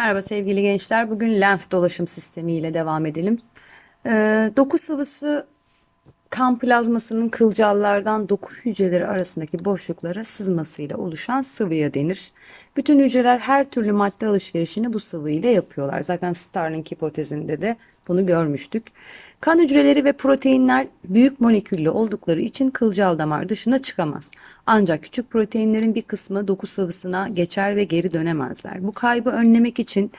Merhaba sevgili gençler. Bugün lenf dolaşım sistemi ile devam edelim. Ee, doku sıvısı kan plazmasının kılcallardan doku hücreleri arasındaki boşluklara sızmasıyla oluşan sıvıya denir. Bütün hücreler her türlü madde alışverişini bu sıvı ile yapıyorlar. Zaten Starling hipotezinde de bunu görmüştük. Kan hücreleri ve proteinler büyük moleküllü oldukları için kılcal damar dışına çıkamaz. Ancak küçük proteinlerin bir kısmı doku sıvısına geçer ve geri dönemezler. Bu kaybı önlemek için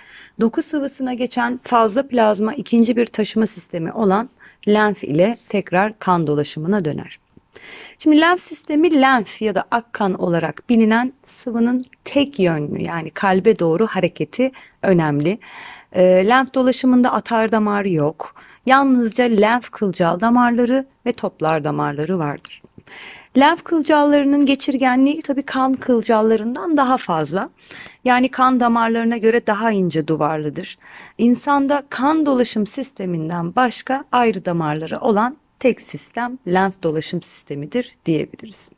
doku sıvısına geçen fazla plazma ikinci bir taşıma sistemi olan lenf ile tekrar kan dolaşımına döner. Şimdi lenf sistemi lenf ya da akkan olarak bilinen sıvının tek yönlü yani kalbe doğru hareketi önemli. E, lenf dolaşımında atar damar yok. Yalnızca lenf kılcal damarları ve toplar damarları vardır. Lenf kılcallarının geçirgenliği tabii kan kılcallarından daha fazla. Yani kan damarlarına göre daha ince duvarlıdır. İnsanda kan dolaşım sisteminden başka ayrı damarları olan tek sistem lenf dolaşım sistemidir diyebiliriz.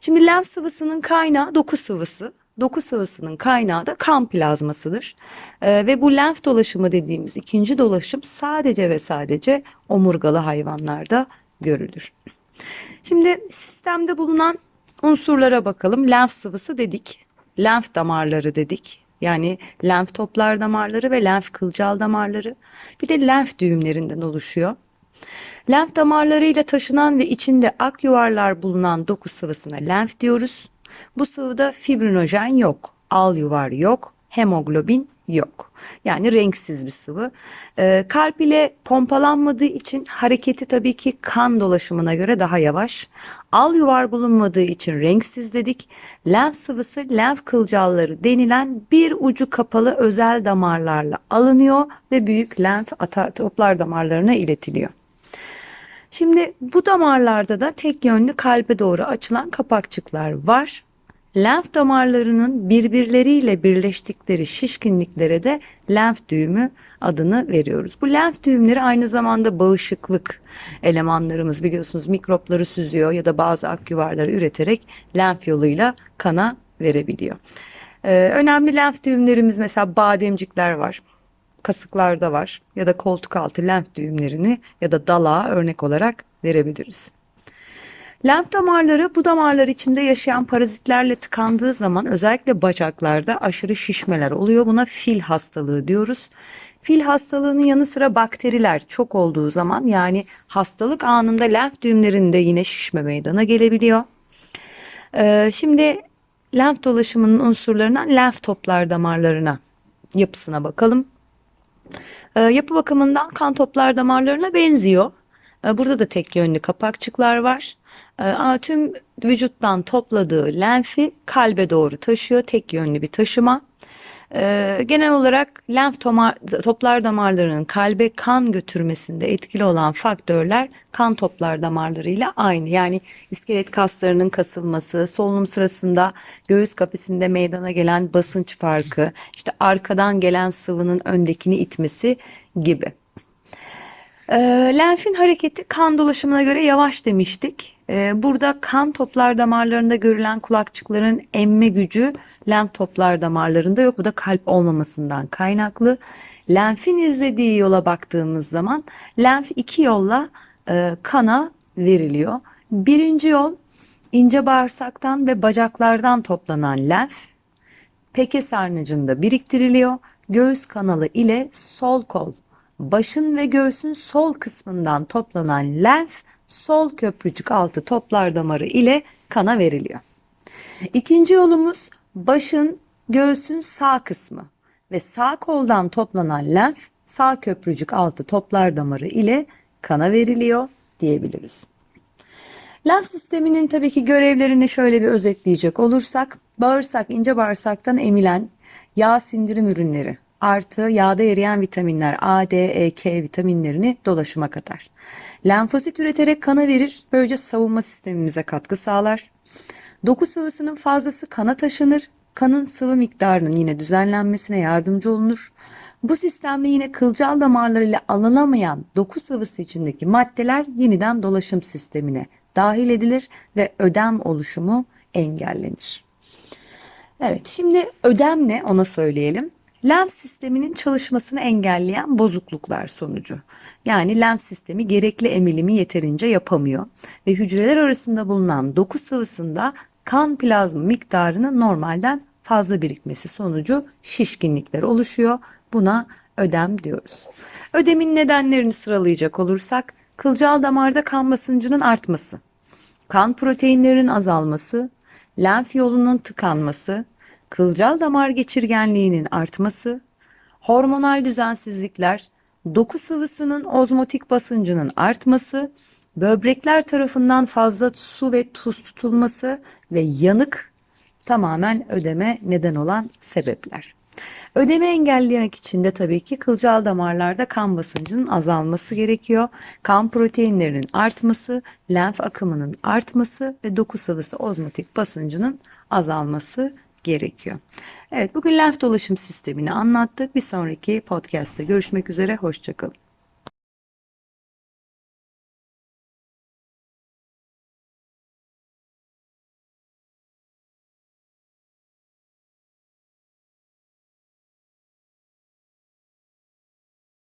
Şimdi lenf sıvısının kaynağı doku sıvısı. Doku sıvısının kaynağı da kan plazmasıdır. Ee, ve bu lenf dolaşımı dediğimiz ikinci dolaşım sadece ve sadece omurgalı hayvanlarda görülür. Şimdi sistemde bulunan unsurlara bakalım. Lenf sıvısı dedik. Lenf damarları dedik. Yani lenf toplar damarları ve lenf kılcal damarları. Bir de lenf düğümlerinden oluşuyor. Lenf damarlarıyla taşınan ve içinde ak yuvarlar bulunan doku sıvısına lenf diyoruz. Bu sıvıda fibrinojen yok, al yuvar yok, hemoglobin yok. Yani renksiz bir sıvı. Ee, kalp ile pompalanmadığı için hareketi tabii ki kan dolaşımına göre daha yavaş. Al yuvar bulunmadığı için renksiz dedik. Lenf sıvısı lenf kılcalları denilen bir ucu kapalı özel damarlarla alınıyor ve büyük lenf toplar damarlarına iletiliyor. Şimdi bu damarlarda da tek yönlü kalbe doğru açılan kapakçıklar var. Lenf damarlarının birbirleriyle birleştikleri şişkinliklere de lenf düğümü adını veriyoruz. Bu lenf düğümleri aynı zamanda bağışıklık elemanlarımız biliyorsunuz mikropları süzüyor ya da bazı ak yuvarları üreterek lenf yoluyla kana verebiliyor. Ee, önemli lenf düğümlerimiz mesela bademcikler var kasıklarda var ya da koltuk altı lenf düğümlerini ya da dalağa örnek olarak verebiliriz. Lenf damarları bu damarlar içinde yaşayan parazitlerle tıkandığı zaman özellikle bacaklarda aşırı şişmeler oluyor. Buna fil hastalığı diyoruz. Fil hastalığının yanı sıra bakteriler çok olduğu zaman yani hastalık anında lenf düğümlerinde yine şişme meydana gelebiliyor. Ee, şimdi lenf dolaşımının unsurlarından lenf toplar damarlarına yapısına bakalım. Ee, yapı bakımından kan toplar damarlarına benziyor. Ee, burada da tek yönlü kapakçıklar var. Ee, ama tüm vücuttan topladığı lenfi kalbe doğru taşıyor. Tek yönlü bir taşıma. Ee, genel olarak lenf toplar damarlarının kalbe kan götürmesinde etkili olan faktörler kan toplar damarlarıyla aynı. Yani iskelet kaslarının kasılması, solunum sırasında göğüs kafesinde meydana gelen basınç farkı, işte arkadan gelen sıvının öndekini itmesi gibi. E, lenfin hareketi kan dolaşımına göre yavaş demiştik. E, burada kan toplar damarlarında görülen kulakçıkların emme gücü lenf toplar damarlarında yok. Bu da kalp olmamasından kaynaklı. Lenfin izlediği yola baktığımız zaman lenf iki yolla e, kana veriliyor. Birinci yol ince bağırsaktan ve bacaklardan toplanan lenf peke sarnıcında biriktiriliyor. Göğüs kanalı ile sol kol, başın ve göğsün sol kısmından toplanan lenf sol köprücük altı toplar damarı ile kana veriliyor. İkinci yolumuz başın, göğsün sağ kısmı ve sağ koldan toplanan lenf sağ köprücük altı toplar damarı ile kana veriliyor diyebiliriz. Lenf sisteminin tabii ki görevlerini şöyle bir özetleyecek olursak, bağırsak, ince bağırsaktan emilen yağ sindirim ürünleri artı yağda eriyen vitaminler A, D, E, K vitaminlerini dolaşıma katar. Lenfosit üreterek kana verir, böylece savunma sistemimize katkı sağlar. Doku sıvısının fazlası kana taşınır, kanın sıvı miktarının yine düzenlenmesine yardımcı olunur. Bu sistemle yine kılcal damarlarıyla alınamayan doku sıvısı içindeki maddeler yeniden dolaşım sistemine dahil edilir ve ödem oluşumu engellenir. Evet şimdi ödem ne ona söyleyelim. Lenf sisteminin çalışmasını engelleyen bozukluklar sonucu. Yani lenf sistemi gerekli emilimi yeterince yapamıyor ve hücreler arasında bulunan doku sıvısında kan plazma miktarının normalden fazla birikmesi sonucu şişkinlikler oluşuyor. Buna ödem diyoruz. Ödemin nedenlerini sıralayacak olursak kılcal damarda kan basıncının artması, kan proteinlerinin azalması, lenf yolunun tıkanması, kılcal damar geçirgenliğinin artması, hormonal düzensizlikler, doku sıvısının ozmotik basıncının artması, böbrekler tarafından fazla su ve tuz tutulması ve yanık tamamen ödeme neden olan sebepler. Ödemi engellemek için de tabii ki kılcal damarlarda kan basıncının azalması gerekiyor. Kan proteinlerinin artması, lenf akımının artması ve doku sıvısı ozmotik basıncının azalması gerekiyor. Evet bugün lenf dolaşım sistemini anlattık. Bir sonraki podcast'te görüşmek üzere. Hoşçakalın.